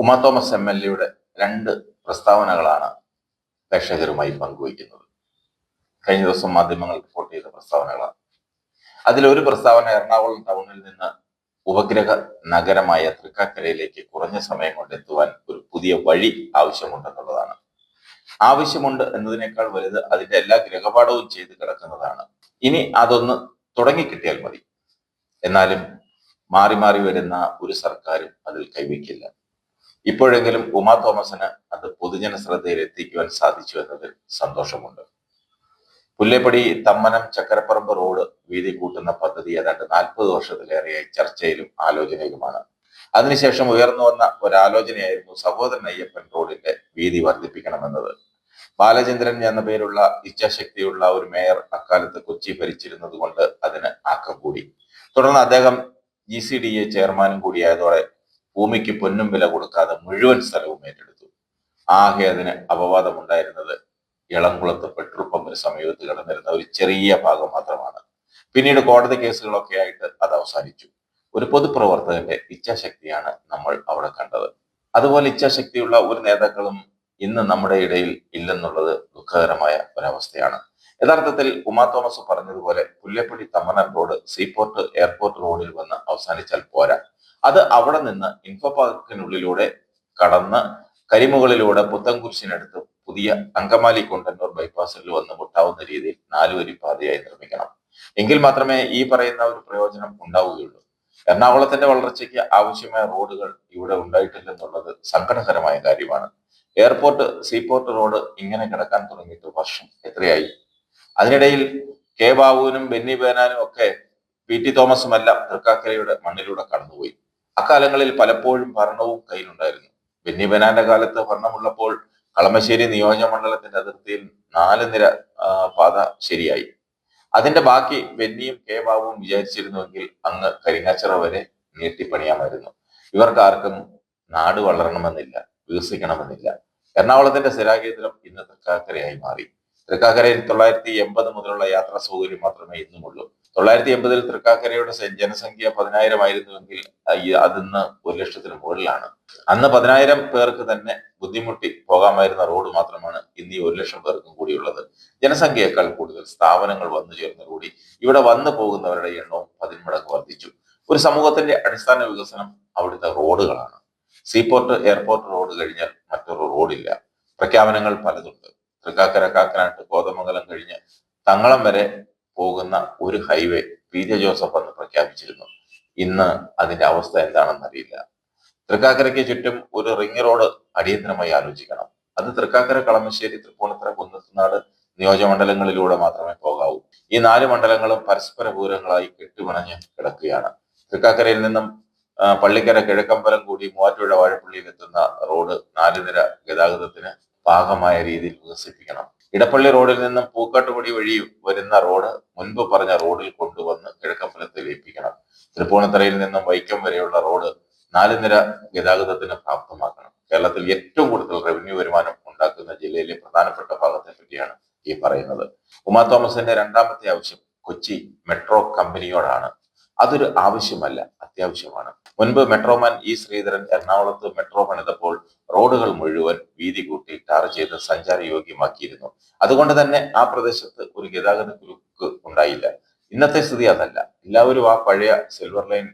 Uma Thomas M L എയുടെ രണ്ട് പ്രസ്താവനകളാണ് പ്രേക്ഷകരുമായി പങ്കുവയ്ക്കുന്നത്. കഴിഞ്ഞ ദിവസം മാധ്യമങ്ങൾ റിപ്പോർട്ട് ചെയ്ത പ്രസ്താവനകളാണ്. അതിലൊരു പ്രസ്താവന എറണാകുളം ടൗണിൽ നിന്ന് ഉപഗ്രഹ നഗരമായ തൃക്കാക്കരയിലേക്ക് കുറഞ്ഞ സമയം കൊണ്ട് എത്തുവാൻ ഒരു പുതിയ വഴി ആവശ്യമുണ്ടെന്നുള്ളതാണ്. ആവശ്യമുണ്ട് എന്നതിനേക്കാൾ വലുത് അതിന്റെ എല്ലാ ഗ്രഹപാഠവും ചെയ്ത് കിടക്കുന്നതാണ്. ഇനി അതൊന്ന് തുടങ്ങിക്കിട്ടിയാൽ മതി. എന്നാലും മാറി മാറി വരുന്ന ഒരു സർക്കാരും അതിൽ കൈവയ്ക്കില്ല. ഇപ്പോഴെങ്കിലും ഉമാ തോമസിന് അത് പൊതുജന ശ്രദ്ധയിൽ എത്തിക്കുവാൻ സാധിച്ചു എന്നതിൽ സന്തോഷമുണ്ട്. പുല്ലേപ്പടി തമ്മനം ചക്കരപ്പറമ്പ് റോഡ് വീതി കൂട്ടുന്ന പദ്ധതി ഏതാണ്ട് നാൽപ്പത് വർഷത്തിലേറെയായി ചർച്ചയിലും ആലോചനയിലുമാണ് അതിനുശേഷം ഉയർന്നു വന്ന ഒരാലോചനയായിരുന്നു സഹോദരൻ അയ്യപ്പൻ റോഡിന്റെ വീതി വർദ്ധിപ്പിക്കണമെന്നത്. ബാലചന്ദ്രൻ എന്ന പേരുള്ള ഇച്ഛാശക്തിയുള്ള ഒരു മേയർ അക്കാലത്ത് കൊച്ചി ഭരിച്ചിരുന്നത് കൊണ്ട് അതിന് ആക്കം കൂടി. തുടർന്ന് അദ്ദേഹം ജി സി ഡി എ ചെയർമാനും കൂടിയായതോടെ ഭൂമിക്ക് പൊന്നും വില കൊടുക്കാതെ മുഴുവൻ സ്ഥലവും ഏറ്റെടുത്തു. ആകെ അതിന് അപവാദമുണ്ടായിരുന്നത് ഇളംകുളത്ത് പെട്രോൾ പമ്പിന് സമീപത്ത് കിടന്നിരുന്ന ഒരു ചെറിയ ഭാഗം മാത്രമാണ്. പിന്നീട് കോടതി കേസുകളൊക്കെ ആയിട്ട് അത് അവസാനിച്ചു. ഒരു പൊതുപ്രവർത്തകന്റെ ഇച്ഛാശക്തിയാണ് നമ്മൾ അവിടെ കണ്ടത്. അതുപോലെ ഇച്ഛാശക്തിയുള്ള ഒരു നേതാക്കളും ഇന്ന് നമ്മുടെ ഇടയിൽ ഇല്ലെന്നുള്ളത് ദുഃഖകരമായ ഒരവസ്ഥയാണ്. യഥാർത്ഥത്തിൽ ഉമാ തോമസ് പറഞ്ഞതുപോലെ Pullappally Thammanam road seaport airport റോഡിൽ വന്ന് അവസാനിച്ചാൽ പോരാ. അത് അവിടെ നിന്ന് ഇൻഫോ പാർക്കിനുള്ളിലൂടെ കടന്ന് കരിമുകളിലൂടെ പുത്തൻകുരിശിനടുത്ത് പുതിയ അങ്കമാലി കൊണ്ടന്നൂർ ബൈപ്പാസിൽ വന്ന് മുട്ടാവുന്ന രീതിയിൽ നാലുവരി പാതയായി നിർമ്മിക്കണം. എങ്കിൽ മാത്രമേ ഈ പറയുന്ന ഒരു പ്രയോജനം ഉണ്ടാവുകയുള്ളൂ. എറണാകുളത്തിന്റെ വളർച്ചയ്ക്ക് ആവശ്യമായ റോഡുകൾ ഇവിടെ ഉണ്ടായിട്ടില്ലെന്നുള്ളത് സങ്കടകരമായ കാര്യമാണ്. എയർപോർട്ട് സീപോർട്ട് റോഡ് ഇങ്ങനെ കിടക്കാൻ തുടങ്ങിയിട്ട് വർഷം എത്രയായി? അതിനിടയിൽ കെ ബാബുവിനും ബെന്നി ബേനാനും ഒക്കെ പി ടി തോമസുമെല്ലാം തൃക്കാക്കരയുടെ മണ്ണിലൂടെ കടന്നുപോയി. അക്കാലങ്ങളിൽ പലപ്പോഴും ഭരണവും കയ്യിലുണ്ടായിരുന്നു. ബെന്നി ബനാന്റെ കാലത്ത് ഭരണമുള്ളപ്പോൾ കളമശ്ശേരി നിയോജക മണ്ഡലത്തിന്റെ അതിർത്തിയിൽ നാല് നിര പാത ശരിയായി. അതിന്റെ ബാക്കി ബെന്നിയും കെ ബാബുവും വിചാരിച്ചിരുന്നുവെങ്കിൽ അങ്ങ് കരിങ്ങാച്ചിറ വരെ നീട്ടിപ്പണിയാമായിരുന്നു. ഇവർക്ക് ആർക്കും നാട് വളരണമെന്നില്ല വികസിക്കണമെന്നില്ല. എറണാകുളത്തിന്റെ സ്ഥിരാകേന്ദ്രം ഇന്ന് തൃക്കാക്കരയായി മാറി. തൃക്കാക്കരയിൽ തൊള്ളായിരത്തി എൺപത് മുതലുള്ള യാത്രാ സൗകര്യം മാത്രമേ ഇന്നുമുള്ളൂ. തൊള്ളായിരത്തി എൺപതിൽ തൃക്കാക്കരയുടെ ജനസംഖ്യ പതിനായിരം ആയിരുന്നുവെങ്കിൽ അതിന്ന് ഒരു ലക്ഷത്തിന് മുകളിലാണ്. അന്ന് പതിനായിരം പേർക്ക് തന്നെ ബുദ്ധിമുട്ടി പോകാമായിരുന്ന റോഡ് മാത്രമാണ് ഇന്ന് ഈ ഒരു ലക്ഷം പേർക്കും കൂടിയുള്ളത്. ജനസംഖ്യയേക്കാൾ കൂടുതൽ സ്ഥാപനങ്ങൾ വന്നു ചേർന്നതോടി ഇവിടെ വന്നു പോകുന്നവരുടെ എണ്ണവും പതിന്മടങ്ങ് വർദ്ധിച്ചു. ഒരു സമൂഹത്തിന്റെ അടിസ്ഥാന വികസനം അവിടുത്തെ റോഡുകളാണ്. സീപോർട്ട് എയർപോർട്ട് റോഡ് കഴിഞ്ഞാൽ മറ്റൊരു റോഡില്ല. പ്രഖ്യാപനങ്ങൾ പലതുണ്ട്. തൃക്കാക്കര കാക്കനാട്ട് കോതമംഗലം കഴിഞ്ഞ് തങ്ങളം വരെ പോകുന്ന ഒരു ഹൈവേ പി ജെ ജോസഫ് അന്ന് പ്രഖ്യാപിച്ചിരുന്നു. ഇന്ന് അതിന്റെ അവസ്ഥ എന്താണെന്ന് അറിയില്ല. തൃക്കാക്കരയ്ക്ക് ചുറ്റും ഒരു റിംഗ് റോഡ് അടിയന്തരമായി ആലോചിക്കണം. അത് തൃക്കാക്കര കളമശ്ശേരി തൃപ്പൂണിത്തറ കുന്നത്തുനാട് നിയോജകമണ്ഡലങ്ങളിലൂടെ മാത്രമേ പോകാവൂ. ഈ നാല് മണ്ഡലങ്ങളും പരസ്പര പൂരങ്ങളായി കെട്ടുപിണഞ്ഞ് കിടക്കുകയാണ്. തൃക്കാക്കരയിൽ നിന്നും പള്ളിക്കര കിഴക്കമ്പലം കൂടി മൂവാറ്റുപുഴ വാഴപ്പള്ളിയിൽ എത്തുന്ന റോഡ് നാല് നിര ഗതാഗതത്തിന് പാകമായ രീതിയിൽ വികസിപ്പിക്കണം. ഇടപ്പള്ളി റോഡിൽ നിന്നും പൂക്കാട്ടുപടി വഴി വരുന്ന റോഡ് മുൻപ് പറഞ്ഞ റോഡിൽ കൊണ്ടുവന്ന് കിഴക്കമ്പലത്ത് ലയിപ്പിക്കണം തൃപ്പൂണിത്തറയിൽ നിന്നും വൈക്കം വരെയുള്ള റോഡ് നാല് നിര ഗതാഗതത്തിന് പ്രാപ്തമാക്കണം. കേരളത്തിൽ ഏറ്റവും കൂടുതൽ റവന്യൂ വരുമാനം ഉണ്ടാക്കുന്ന ജില്ലയിലെ പ്രധാനപ്പെട്ട ഭാഗത്തെ പറ്റിയാണ് ഈ പറയുന്നത്. ഉമാ തോമസിന്റെ രണ്ടാമത്തെ ആവശ്യം കൊച്ചി മെട്രോ കമ്പനിയോടാണ് അതൊരു ആവശ്യമല്ല അത്യാവശ്യമാണ്. മുൻപ് മെട്രോമാൻ ഇ. ശ്രീധരൻ എറണാകുളത്ത് മെട്രോ പണിതപ്പോൾ റോഡുകൾ മുഴുവൻ വീതി കൂട്ടി ടാർ ചെയ്ത് സഞ്ചാര യോഗ്യമാക്കിയിരുന്നു അതുകൊണ്ട് തന്നെ ആ പ്രദേശത്ത് ഒരു ഗതാഗത കുരുക്ക് ഉണ്ടായില്ല. ഇന്നത്തെ സ്ഥിതി അതല്ല. എല്ലാവരും ആ പഴയ സിൽവർ ലൈൻ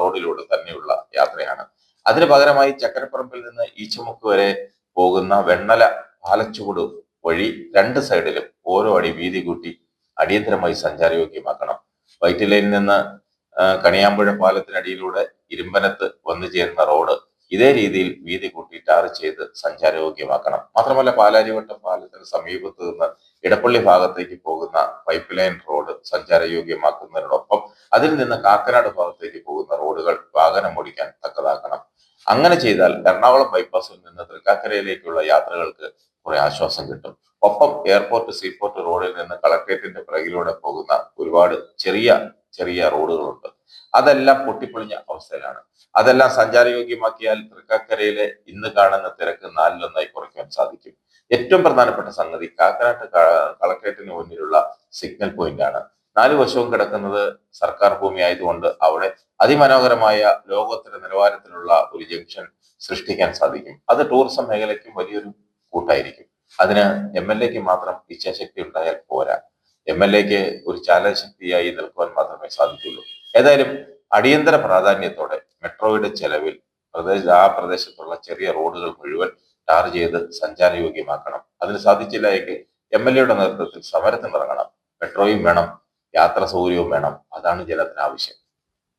റോഡിലൂടെ തന്നെയുള്ള യാത്രയാണ്. അതിന് പകരമായി ചക്കരപ്പറമ്പിൽ നിന്ന് ഈച്ചമുക്ക് വരെ പോകുന്ന വെണ്ണല പാലച്ചുവട് വഴി രണ്ട് സൈഡിലും ഓരോ അടി വീതി കൂട്ടി അടിയന്തരമായി സഞ്ചാരയോഗ്യമാക്കണം. വൈറ്റ് ലൈനിൽ നിന്ന് കണിയാമ്പുഴ പാലത്തിനടിയിലൂടെ ഇരുമ്പനത്ത് വന്നു ചേരുന്ന റോഡ് ഇതേ രീതിയിൽ വീതി കൂട്ടി ടാർ ചെയ്ത് സഞ്ചാരയോഗ്യമാക്കണം. മാത്രമല്ല പാലാരിവട്ടം പാലത്തിന് സമീപത്ത് നിന്ന് ഇടപ്പള്ളി ഭാഗത്തേക്ക് പോകുന്ന പൈപ്പ് ലൈൻ റോഡ് സഞ്ചാരയോഗ്യമാക്കുന്നതിനോടൊപ്പം അതിൽ നിന്ന് കാക്കനാട് ഭാഗത്തേക്ക് പോകുന്ന റോഡുകൾ വാഹനം ഓടിക്കാൻ തക്കതാക്കണം. അങ്ങനെ ചെയ്താൽ എറണാകുളം ബൈപ്പാസിൽ നിന്ന് തൃക്കാക്കരയിലേക്കുള്ള യാത്രകൾക്ക് കുറെ ആശ്വാസം കിട്ടും. ഒപ്പം എയർപോർട്ട് സീപോർട്ട് റോഡിൽ നിന്ന് കളക്ട്രേറ്റിന്റെ പിറകിലൂടെ പോകുന്ന ഒരുപാട് ചെറിയ ചെറിയ റോഡുകളുണ്ട്. അതെല്ലാം പൊട്ടിപ്പൊളിഞ്ഞ അവസ്ഥയിലാണ്. അതെല്ലാം സഞ്ചാരയോഗ്യമാക്കിയാൽ തൃക്കാക്കരയിലെ ഇന്ന് കാണുന്ന തിരക്ക് നാലിലൊന്നായി കുറയ്ക്കാൻ സാധിക്കും. ഏറ്റവും പ്രധാനപ്പെട്ട സംഗതി കാക്കനാട്ട് കളക്ട്രേറ്റിന് മുന്നിലുള്ള സിഗ്നൽ പോയിന്റ് ആണ് നാലു വശവും കിടക്കുന്നത് സർക്കാർ ഭൂമി ആയതുകൊണ്ട് അവിടെ അതിമനോഹരമായ ലോകോത്തര നിലവാരത്തിലുള്ള ഒരു ജംഗ്ഷൻ സൃഷ്ടിക്കാൻ സാധിക്കും. അത് ടൂറിസം മേഖലയ്ക്കും വലിയൊരു കൂട്ടായിരിക്കും. അതിന് എം എൽ എക്ക് മാത്രം ഇച്ഛാശക്തി ഉണ്ടായാൽ പോരാ. എം എൽ എക്ക് ഒരു ചാലശക്തിയായി നിൽക്കുവാൻ മാത്രമേ സാധിക്കുള്ളൂ ഏതായാലും അടിയന്തര പ്രാധാന്യത്തോടെ മെട്രോയുടെ ചെലവിൽ പ്രദേശ ആ പ്രദേശത്തുള്ള ചെറിയ റോഡുകൾ മുഴുവൻ ടാർ ചെയ്ത് സഞ്ചാരയോഗ്യമാക്കണം. അതിന് സാധിച്ചില്ല എങ്കിൽ എം എൽ എയുടെ നേതൃത്വത്തിൽ സമരത്തിനിറങ്ങണം. മെട്രോയും വേണം യാത്രാ സൗകര്യവും വേണം. അതാണ് ജലത്തിന് ആവശ്യം.